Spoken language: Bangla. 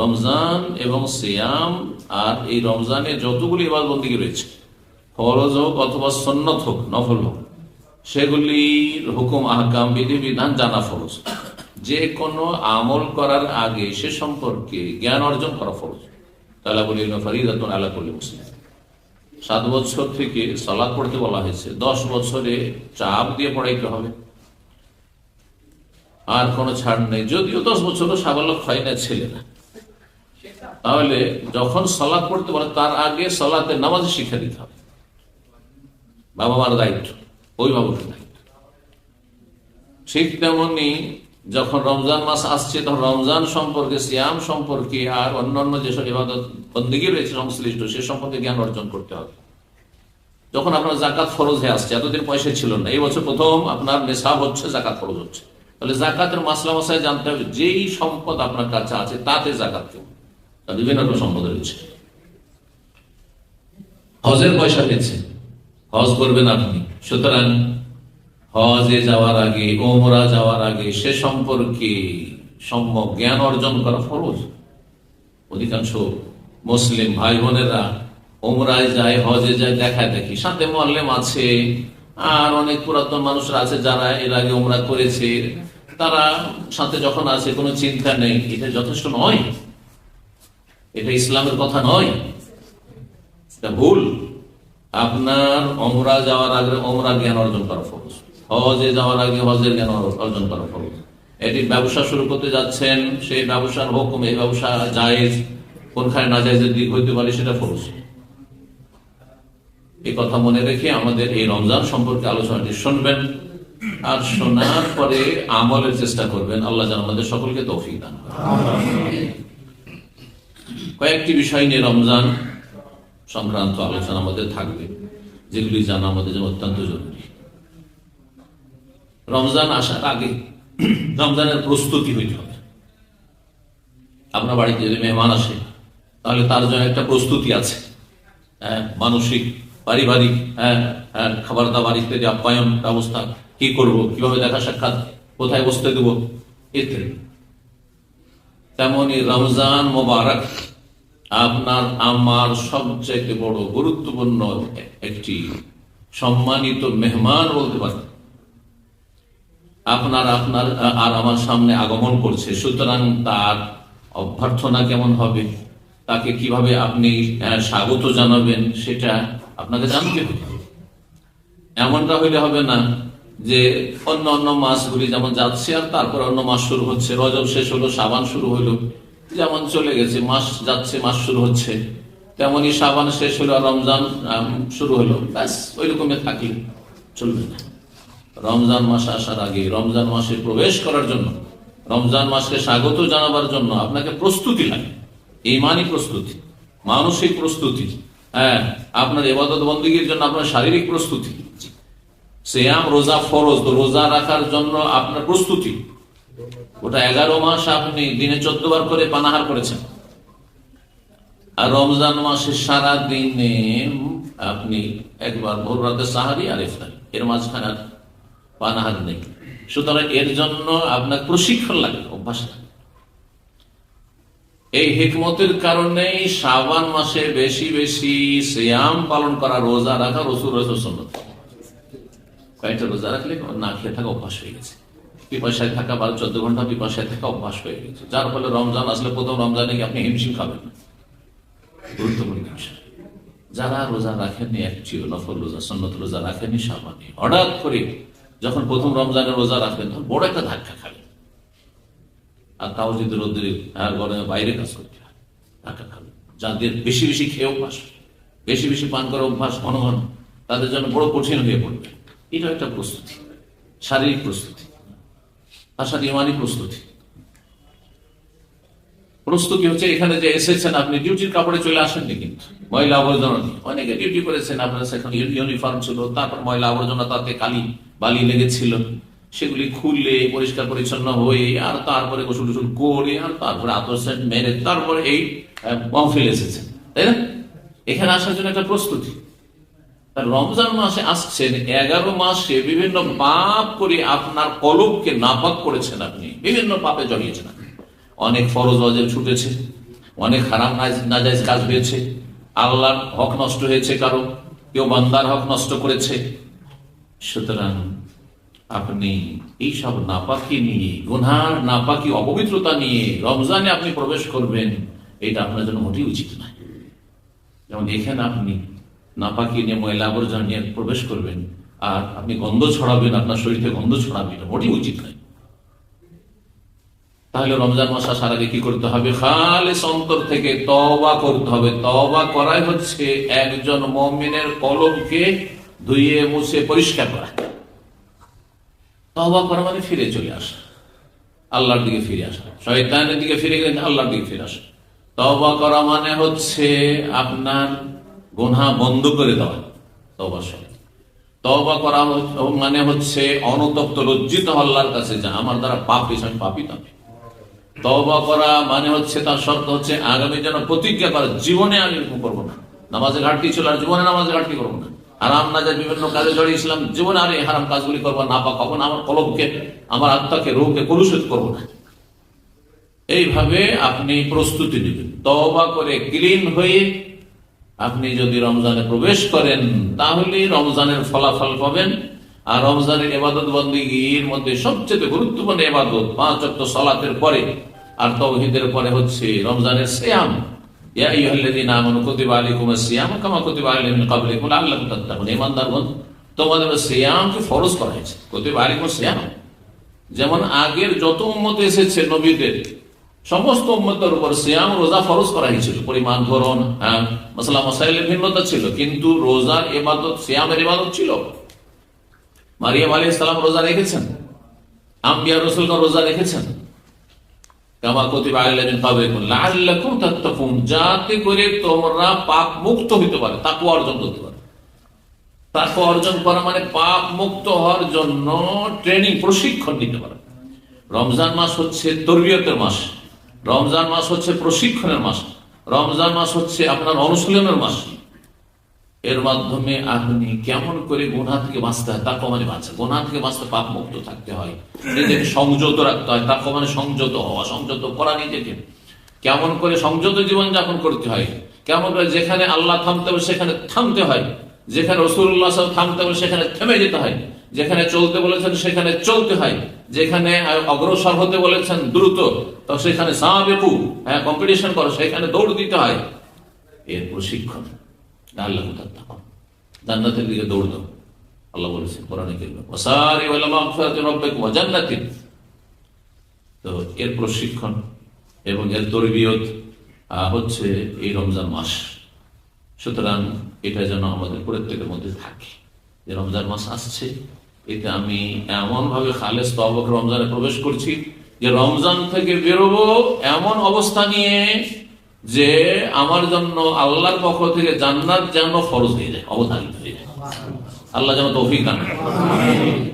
রমজান এবং সিয়াম আর এই রমজানে যতগুলি ইবাদবন্দি রয়েছে, ফরজ হোক অথবা সন্নত হোক, নফল হোক, সেগুলির হুকুম, আহকাম বিধি বিধান জানা ফরজ। যে কোনো আমল করার আগে সে সম্পর্কে জ্ঞান অর্জন করা ফরজ। তালা বলি মুসলিম। সাত বছর থেকে সালাদ পড়তে বলা হয়েছে, দশ বছরে চাপ দিয়ে পড়াইতে হবে। আর কোনো ছাড় নেই, যদিও দশ বছরও সাবালক হয় না, ছেলে না। তাহলে যখন সলাদ পড়তে পারে তার আগে সলাতে নামাজ শিক্ষা দিতে হবে। বাবা মার দায়িত্ব, অভিভাবকের দায়িত্ব। ঠিক তেমনি যখন রমজান মাস আসছে, তখন রমজান সম্পর্কে, সিয়াম সম্পর্কে, আর অন্যান্য যেসব ইবাদত বন্দিগি রয়েছে, সংশ্লিষ্ট, সে সম্পর্কে জ্ঞান অর্জন করতে হবে। যখন আপনার জাকাত ফরজ হয়ে আসছে, এতদিন পয়সা ছিল না, এই বছর প্রথম আপনার নেশাব হচ্ছে, জাকাত ফরজ হচ্ছে। তাহলে জাকাতের মাসলা মশাই জানতে হবে, যেই সম্পদ আপনার কাছে আছে, তাতে জাকাত তার বিভিন্ন রকম সম্পদ রয়েছে। হজের পয়সা পেয়েছে। হজ করবেন আপনি। সুতরাং হজে যাওয়ার আগে, ওমরা যাওয়ার আগে সে সম্পর্কে সম্যক জ্ঞান অর্জন করা ফরজ। অধিকাংশ মুসলিম ভাই বোনেরা ওমরায় যায়, হজে যায়, দেখায় দেখি। সাথে মল্লেম আছে, আর অনেক পুরাতন মানুষরা আছে যারা এর আগে ওমরা করেছে। তারা সাথে যখন আছে, কোনো চিন্তা নেই। এটা যথেষ্ট নয়। এটা ইসলামের কথা নয়। এটা ভুল। আপনার অমরা যাওয়ার আগে অমরা জ্ঞান অর্জন করা ফরজ। হজে যাওয়ার আগে হজের জ্ঞান অর্জন করা ফরজ। এটি ব্যবসা শুরু করতে যাচ্ছেন, সেই ব্যবসার হুকুম, এই ব্যবসা জায়েজ, কোনখানে না জায়েজের দিক হইতে পারে সেটা ফরজ। এই কথা মনে রেখে আমাদের এই রমজান সম্পর্কে আলোচনাটি শুনবেন। আর শোনার পরে আমলের চেষ্টা করবেন। আল্লাহ যেন আমাদের সকলকে তৌফিক দান করেন। কয়েকটি বিষয় নিয়ে রমজান সংক্রান্ত আলোচনা আমাদের থাকবে যেগুলি জানা আমাদের জন্য অত্যন্ত জরুরি। রমজান আসার আগে রমজানের প্রস্তুতি হইতে হবে। আপনার বাড়িতে যদি মেহমান আসে তাহলে তার জন্য একটা প্রস্তুতি আছে। হ্যাঁ, মানসিক পারিবারিক হ্যাঁ, হ্যাঁ, খাবার দাবার ইত্যাদি আপ্যায়ন ব্যবস্থা কি করব কীভাবে দেখা সাক্ষাৎ কোথায় বসতে দেব ইত্যাদি। তেমনই রমজান মোবারক আপনার আমার সবচাইতে বড় গুরুত্বপূর্ণ একটি সম্মানিত মেহমান বলতে পারেন। আপনার আপনার, আর আমার সামনে আগমন করছে। সুতরাং তার অভ্যর্থনা কেমন হবে? তাকে কীভাবে আপনি স্বাগত জানাবেন সেটা আপনাকে জানতে হবে। এমনটা হইলে হবে না যে অন্য অন্য মাসগুলি যেমন যাচ্ছে আর তারপর অন্য মাস শুরু হচ্ছে। রজব শেষ হলো, সাবান শুরু হলো যেমন চলে গেছে, মাস যাচ্ছে, মাস শুরু হচ্ছে তেমনি সাবান শেষ হলো রমজান শুরু হলো। ব্যাস ওই রকমই থাকলে চলবে না। রমজান মাস আসার আগে, রমজান মাসে প্রবেশ করার জন্য, রমজান মাসকে স্বাগত জানাবার জন্য আপনাকে প্রস্তুতি লাগে। ইমানি প্রস্তুতি, মানসিক প্রস্তুতি হ্যাঁ আপনার এবাদত বন্দীগীর জন্য আপনার শারীরিক প্রস্তুতি। সেয়াম, রোজা ফরজ রোজা রাখার জন্য আপনার প্রস্তুতি। ওটা এগারো মাস আপনি দিনে চোদ্দ বার করে পানাহার করেছেন। আর রমজান মাসে সারা দিনে আপনি একবার ভোর রাতে সাহারি আর ইফতারি। এর মাঝখানে আর পানাহার নেই। সুতরাং এর জন্য আপনার প্রশিক্ষণ লাগে, অভ্যাস এই হিকমতের কারণে শ্রাবণ মাসে বেশি বেশি শ্যাম পালন করা, রোজা রাখা রসুর রসুর সন্ন্যত কয়েকটা রোজা রাখলে না খেয়ে থাকা অভ্যাস হয়ে গেছে। পিপাসায় থাকা বারো চোদ্দ ঘণ্টা পিপাসায় থাকা অভ্যাস হয়ে গেছে। যার ফলে রমজান আসলে প্রথম রমজানে কি আপনি হিমশিম খাবেন? না গুরুত্বপূর্ণ যারা রোজা রাখেননি একটি নফল রোজা সন্ন্যত রোজা রাখেননি সাবানি হঠাৎ করে যখন প্রথম রমজানের রোজা রাখবেন তখন বড় একটা ধাক্কা খাবেন। আর তাও যদি রোদ্রে গরমে বাইরে কাজ করতে হয়, ধাক্কা খাবেন। যাদের বেশি বেশি খেয়ে অভ্যাস, বেশি বেশি পান করার অভ্যাস ঘন ঘন তাদের জন্য বড় কঠিন হয়ে পড়বে। এটা একটা প্রস্তুতি, শারীরিক প্রস্তুতি। তার সাথে ইমানি প্রস্তুতি। প্রস্তুতি হচ্ছে এখানে যে এসেছেন আপনি, ডিউটির কাপড়ে চলে আসেননি কিন্তু। ময়লা আবর্জনা নিয়ে। অনেকে ডিউটি করেছেন, আপনার সেখানে ইউনিফর্ম ছিল, তারপর ময়লা আবর্জনা তাতে কালি, বালি লেগেছিল। সেগুলি খুললে পরিষ্কার পরিচ্ছন্ন হয়ে, আর তারপরে গোসল টুসল করে, আর তারপরে আতর সেন্ট মেরে, তারপরে এই মহফিল এসেছেন তাই না? এখানে আসার জন্য একটা প্রস্তুতি। রমজান মাসে আসছেন, এগারো মাসে বিভিন্ন পাপ করে আপনার কলবকে নাপাক করেছেন আপনি। বিভিন্ন পাপে জড়িয়েছেন। অনেক ফরজ ওয়াজেব ছুটেছে, অনেক হারাম নাজ- নাজাইজ কাজ হয়েছে। আল্লাহর হক নষ্ট হয়েছে কারও, কেউ বান্দার হক নষ্ট করেছে। সুতরাং আপনি এইসব নাপাকি নিয়ে গুনহার নাপাকি, অপবিত্রতা নিয়ে রমজানে আপনি প্রবেশ করবেন, এটা আপনার জন্য মোটেই উচিত নয়। যেমন এখানে আপনি নাপাকি নিয়ে ময়লা আবর্জনা নিয়ে প্রবেশ করবেন, আর আপনি গন্ধ ছড়াবেন, আপনার শরীর গন্ধ ছড়াবেন মোটেই উচিত নয়। তাহলে রমজান মাস আসার আগে কি করতে হবে? খালেস অন্তর থেকে তবা করতে হবে। তবা করাই হচ্ছে একজন মমিনের কলমকে ধুয়ে, মুছে, পরিষ্কার করা। তবা করা মানে ফিরে চলে আসা। আল্লাহর দিকে ফিরে আসা। শয়তানের দিকে ফিরে গেলে আল্লাহর দিকে ফিরে আসা। তবা করা মানে হচ্ছে আপনার গুনাহ বন্ধ করে দেওয়া তবা সহ তবা করা মানে হচ্ছে অনতপ্ত, লজ্জিত আল্লাহর কাছে যা। আমার দ্বারা পাপ হয়েছে, আমি পাপি তবে করা মানে হচ্ছে, তার শর্ত হচ্ছে আগামী যেন প্রতিজ্ঞা করে। জীবনে আমি এরকম করব না। নামাজে ঘাটতি ছিল আর জীবনে নামাজে ঘাটতি করব না। হারাম না যায় বিভিন্ন কাজে জড়িয়েছিলাম জীবনে আর এই হারাম কাজগুলি করব না পা কখন আমার কলমকে আমার আত্মাকে রোগকে কলুষিত করব না। এইভাবে আপনি প্রস্তুতি নেবেন। তবা করে ক্লিন হয়ে আপনি যদি রমজানে প্রবেশ করেন তাহলে রমজানের ফলাফল পাবেন। আর রমজানের এবাদত বন্দীগীর মধ্যে সবচেয়ে গুরুত্বপূর্ণ এবাদত, পাঁচ অক্ট সলাতের পরে। আর তৌহিদের পরে হচ্ছে রমজানের আলাইকুমুস যেমন আগের যত উম্মত এসেছে নবীদের সমস্ত উম্মতের উপর সিয়াম রোজা ফরজ করা হয়েছিল, পরিমাণ ধরন হ্যাঁ? মশলা মশাইলের ভিন্নতা ছিল, কিন্তু রোজার এবাদত সিয়ামের ইবাদত ছিল। মারিয়াম আলী ইসলাম রোজা রেখেছেন? আম্বিয়া রসুলগণ রোজা রেখেছেন? করে তোমরা পাপ মুক্ত হতে পারে অর্জন করতে পারে। অর্জন করা মানে পাপ মুক্ত হওয়ার জন্য ট্রেনিং প্রশিক্ষণ নিতে পারে। রমজান মাস হচ্ছে তরবিয়তের মাস। রমজান মাস হচ্ছে প্রশিক্ষণের মাস। রমজান মাস হচ্ছে আপনার অনুশীলনের মাস। এর মাধ্যমে আপনি কেমন করে গুণা থেকে বাঁচতে হয় তা কমানে বাঁচে। গুণা থেকে বাঁচতে পাপ মুক্ত থাকতে হয়। নিজেকে সংযত রাখতে হয়। তা কমানে সংযত হওয়া, সংযত করা নিজেকে। কেমন করে সংযত জীবন যাপন করতে হয়? কেমন করে যেখানে আল্লাহ থামতে হবে সেখানে থামতে হয়। যেখানে রসুল্লাহ থামতে হবে সেখানে থেমে যেতে হয়। যেখানে চলতে বলেছেন, সেখানে চলতে হয়। যেখানে অগ্রসর হতে বলেছেন, দ্রুত, তো সেখানে সাবেকু হ্যাঁ কম্পিটিশন করো, সেখানে দৌড় দিতে হয়। এর প্রশিক্ষণ, আল্লাহ। জান্নাতের দিকে দৌড় দাও। আল্লাহ বলেছেন, কোরআনে কারিমে, ওয়াসারি তো এর প্রশিক্ষণ এবং এর তরবিয়ত হচ্ছে এই রমজান মাস। সুতরাং এটা যেন আমাদের প্রত্যেকের মধ্যে থাকে। যে রমজান মাস আসছে এতে আমি এমন ভাবে খালেস তবক রমজানে প্রবেশ করছি যে রমজান থেকে বেরোবো এমন অবস্থা নিয়ে যে আমার জন্য আল্লাহর পক্ষ থেকে জান্নাত যেন ফরজ হয়ে যায়, অবধারিত হয়ে যায় আল্লাহ যেন দান করেন।